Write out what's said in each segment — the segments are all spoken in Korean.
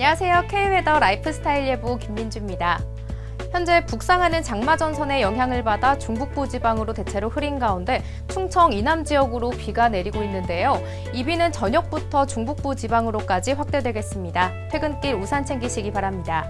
안녕하세요. K웨더 라이프스타일 예보 김민주입니다. 현재 북상하는 장마 전선의 영향을 받아 중북부 지방으로 대체로 흐린 가운데 충청 이남 지역으로 비가 내리고 있는데요. 이 비는 저녁부터 중북부 지방으로까지 확대되겠습니다. 퇴근길 우산 챙기시기 바랍니다.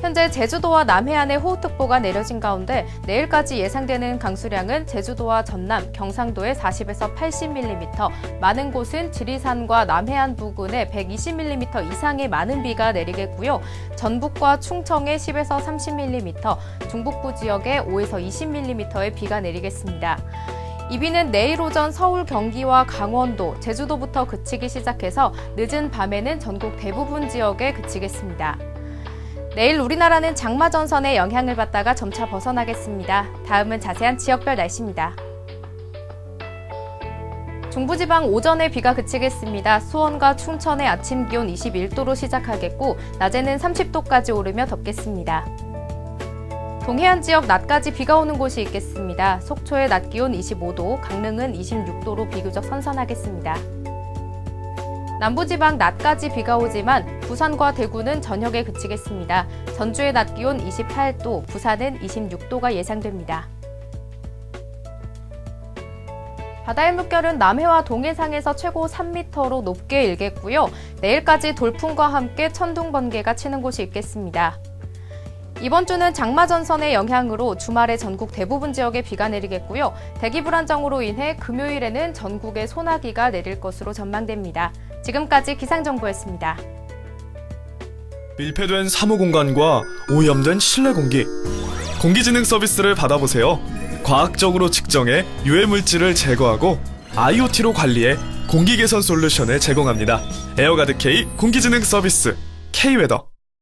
현재 제주도와 남해안에 호우특보가 내려진 가운데 내일까지 예상되는 강수량은 제주도와 전남, 경상도에 40에서 80mm, 많은 곳은 지리산과 남해안 부근에 120mm 이상의 많은 비가 내리겠고요. 전북과 충청에 10에서 30mm, 중북부 지역에 5에서 20mm의 비가 내리겠습니다. 이 비는 내일 오전 서울, 경기와 강원도, 제주도부터 그치기 시작해서 늦은 밤에는 전국 대부분 지역에 그치겠습니다. 내일 우리나라는 장마 전선의 영향을 받다가 점차 벗어나겠습니다. 다음은 자세한 지역별 날씨입니다. 중부지방 오전에 비가 그치겠습니다. 수원과 충천의 아침 기온 21도로 시작하겠고 낮에는 30도까지 오르며 덥겠습니다. 동해안 지역 낮까지 비가 오는 곳이 있겠습니다. 속초의 낮 기온 25도, 강릉은 26도로 비교적 선선하겠습니다. 남부지방 낮까지 비가 오지만 부산과 대구는 저녁에 그치겠습니다. 전주의 낮 기온 28도, 부산은 26도가 예상됩니다. 바다의 물결은 남해와 동해상에서 최고 3m로 높게 일겠고요. 내일까지 돌풍과 함께 천둥 번개가 치는 곳이 있겠습니다. 이번 주는 장마 전선의 영향으로 주말에 전국 대부분 지역에 비가 내리겠고요. 대기 불안정으로 인해 금요일에는 전국에 소나기가 내릴 것으로 전망됩니다. 지금까지 기상정보였습니다. 밀폐된 사무공간과 오염된 실내 공기, 공기진흥 서비스를 받아보세요. 과학적으로 측정해 유해 물질을 제거하고 IoT로 관리해 공기 개선 솔루션을 제공합니다. 에어가드 K 공기진흥 서비스 K웨더